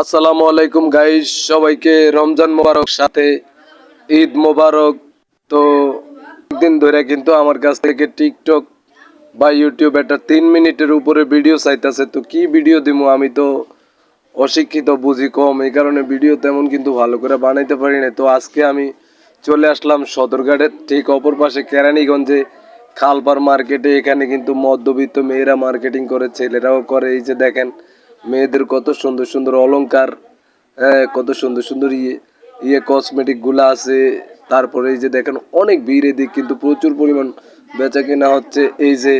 আসসালামু আলাইকুম গাইস সবাইকে রমজান মোবারক সাথে ঈদ মোবারক। তো দিন ধরে কিন্তু আমার কাছ থেকে টিকটক বা ইউটিউব একটা তিন মিনিটের উপরে ভিডিও চাইতেছে। তো কি ভিডিও দিব আমি তো অশিক্ষিত, বুঝি কম। এই কারণে ভিডিও তেমন কিন্তু ভালো করে বানাইতে পারি না তো আজকে আমি চলে আসলাম সদরঘাটের, ঠিক অপর পাশে কেরানীগঞ্জে খালপার মার্কেটে। এখানে কিন্তু মধ্যবিত্ত মেয়েরা মার্কেটিং করে, ছেলেরাও করে। এই যে দেখেন মেয়েদের কত সুন্দর সুন্দর অলংকার হ্যাঁ কত সুন্দর সুন্দর ইয়ে ইয়ে কসমেটিকগুলা আছে। তারপরে এই যে দেখেন, অনেক ভিড় এদিক কিন্তু প্রচুর পরিমাণ বেচা কেনা হচ্ছে। এই যে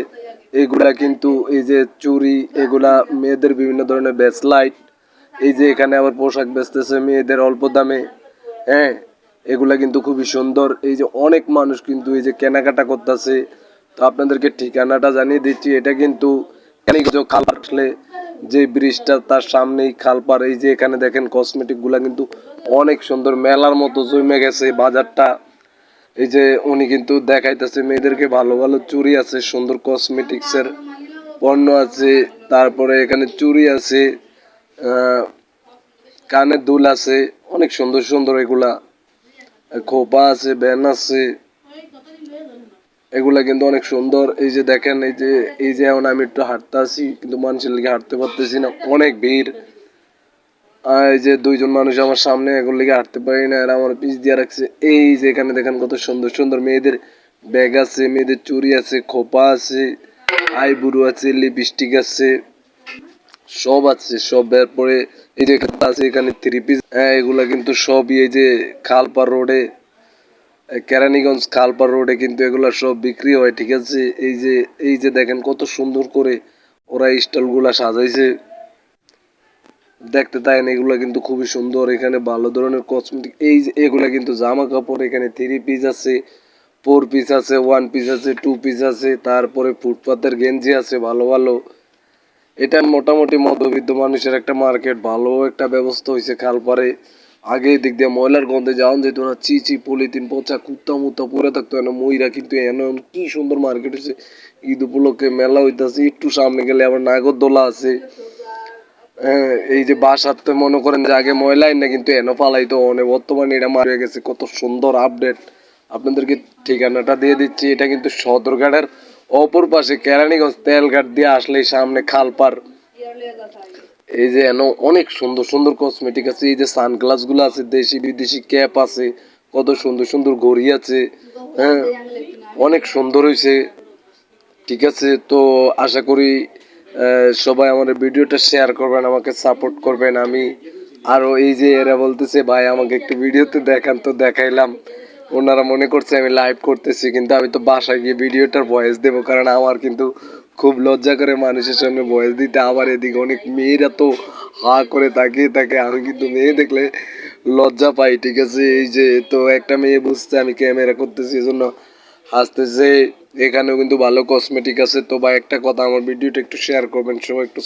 এগুলা কিন্তু, এই যে চুরি, এগুলা মেয়েদের বিভিন্ন ধরনের ব্যাসলাইট এই যে এখানে আবার পোশাক বেচতেছে মেয়েদের অল্প দামে হ্যাঁ এগুলা কিন্তু খুবই সুন্দর। এই যে অনেক মানুষ কিন্তু এই যে কেনাকাটা করতেছে। তো আপনাদেরকে ঠিকানাটা জানিয়ে দিচ্ছি, এটা কিন্তু খাল আসলে যে ব্রিজটা তার সামনেই খালপার এই যে এখানে দেখেন কসমেটিকগুলা কিন্তু অনেক সুন্দর। মেলার মতো জমে গেছে বাজারটা। এই যে উনি কিন্তু দেখাইতেছে, মেয়েদেরকে ভালো ভালো চুরি আছে, সুন্দর কসমেটিক্সের পণ্য আছে, তারপরে এখানে চুড়ি আছে কানের দুল আছে, অনেক সুন্দর সুন্দর এগুলা। খোপা আছে, ব্যান আছে। এগুলা কিন্তু অনেক সুন্দর। এই যে দেখেন, এই যে এই যে এখন আমি একটু হাঁটতে আসি কিন্তু মানুষের লিগে হাঁটতে পারতেছি না। অনেক ভিড়। আর এই যে দুইজন মানুষ আমার সামনে এগুলো লিগে হাঁটতে পারি না আমার পিছ দিয়ে রাখছে। এই যে এখানে দেখেন কত সুন্দর সুন্দর মেয়েদের ব্যাগ আছে, মেয়েদের চুরি আছে, খোপা আছে, আইবুড়ো আছে, লিপস্টিক আছে, সব আছে, সব। এরপরে এই যে আছে এখানে থ্রি পিস এগুলা কিন্তু সবই এই যে খালপার রোডে কেরানীগঞ্জ খালপার রোডে কিন্তু এগুলা সব বিক্রি হয়, ঠিক আছে? এই যে এই যে দেখেন কত সুন্দর করে ওরা স্টলগুলা সাজাইছে। দেখতে তাই এগুলা কিন্তু খুবই সুন্দর। এখানে ভালো ধরনের কসমেটিক এই এগুলা কিন্তু জামা কাপড়, এখানে থ্রি পিস আছে ফোর পিস আছে ওয়ান পিস আছে টু পিস আছে, তারপরে ফুটপাতের গেঞ্জি আছে, ভালো ভালো। এটা মোটামুটি মধ্যবিত্ত মানুষের একটা মার্কেট ভালো একটা ব্যবস্থা হয়েছে খালপারে আগে দিক দিয়ে ময়লার গন্ধে যাওয়ান যেত না চি পলিথিন পচা কুত্তা মুত্তা পরে থাকতো না ময়রা কিন্তু এন কি সুন্দর মার্কেট হয়েছে ঈদ উপলক্ষে মেলা হইতাছে একটু সামনে গেলে আবার নাগরদোলা আছে। হ্যাঁ, এই যে বাসাতে মনে করেন যে আগে ময়লাই না কিন্তু এনো পালাইতো অনেক বর্তমানে এটা মার গেছে কত সুন্দর আপডেট আপনাদেরকে ঠিকানাটা দিয়ে দিচ্ছি এটা কিন্তু সদরঘাটের অপর পাশে কেরানীগঞ্জ তেলঘাট দিয়ে আসলেই সামনে খালপার। এই যে এনো অনেক সুন্দর সুন্দর কসমেটিক আছে, এই যে সানগ্লাসগুলো আছে, দেশি, বিদেশি ক্যাপ আছে, কত সুন্দর সুন্দর ঘড়ি আছে হ্যাঁ? অনেক সুন্দর হয়েছে ঠিক আছে? তো আশা করি সবাই আমার ভিডিওটা শেয়ার করবেন, আমাকে সাপোর্ট করবেন। আমি আরও এই যে এরা বলতেছে, ভাই, আমাকে একটু ভিডিওতে দেখান। তো দেখাইলাম। ওনারা মনে করছে আমি লাইভ করতেছি, কিন্তু আমি তো বাসায় গিয়ে ভিডিওটার ভয়েস দেবো, কারণ আমার কিন্তু খুব লজ্জা করে মানুষের সামনে বয়স দিতে, আবার এদিকে অনেক মেয়েরা তো হা করে তাকিয়ে থাকে। আমি কিন্তু মেয়ে দেখলে লজ্জা পাই, ঠিক আছে? এই যে তো একটা মেয়ে বুঝতে আমি ক্যামেরা করতেছি এই জন্য হাসতেছে। এখানেও কিন্তু ভালো কসমেটিক আছে। তো বা একটা কথা, আমার ভিডিওটা একটু শেয়ার করবেন, সবাই একটু